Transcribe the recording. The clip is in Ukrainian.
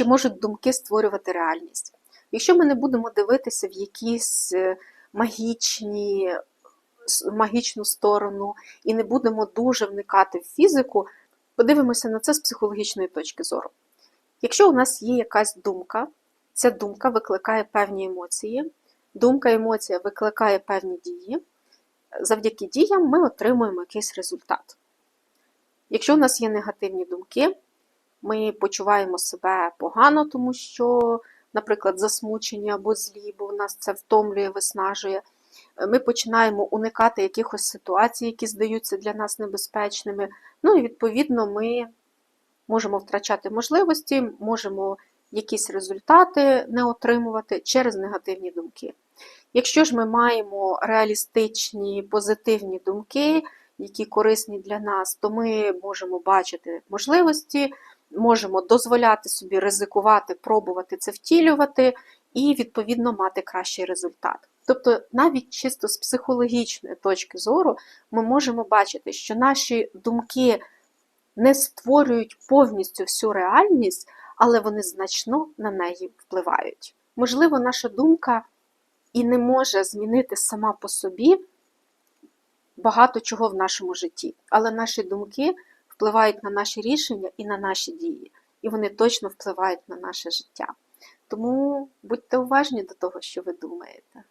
чи можуть думки створювати реальність. Якщо ми не будемо дивитися в якісь е, магічні, магічну сторону і не будемо дуже вникати в фізику, подивимося на це з психологічної точки зору. Якщо у нас є якась думка, ця думка викликає певні емоції, думка, емоція викликає певні дії, завдяки діям ми отримуємо якийсь результат. Якщо у нас є негативні думки, ми почуваємо себе погано, тому що, наприклад, засмучені або злі, бо нас це втомлює, виснажує. Ми починаємо уникати якихось ситуацій, які здаються для нас небезпечними. Ну і відповідно ми можемо втрачати можливості, можемо якісь результати не отримувати через негативні думки. Якщо ж ми маємо реалістичні, позитивні думки, які корисні для нас, то ми можемо бачити можливості, можемо дозволяти собі ризикувати, пробувати це втілювати і, відповідно, мати кращий результат. Тобто, навіть чисто з психологічної точки зору, ми можемо бачити, що наші думки не створюють повністю всю реальність, але вони значно на неї впливають. Можливо, наша думка і не може змінити сама по собі багато чого в нашому житті, але наші думки впливають на наші рішення і на наші дії, і вони точно впливають на наше життя. Тому будьте уважні до того, що ви думаєте.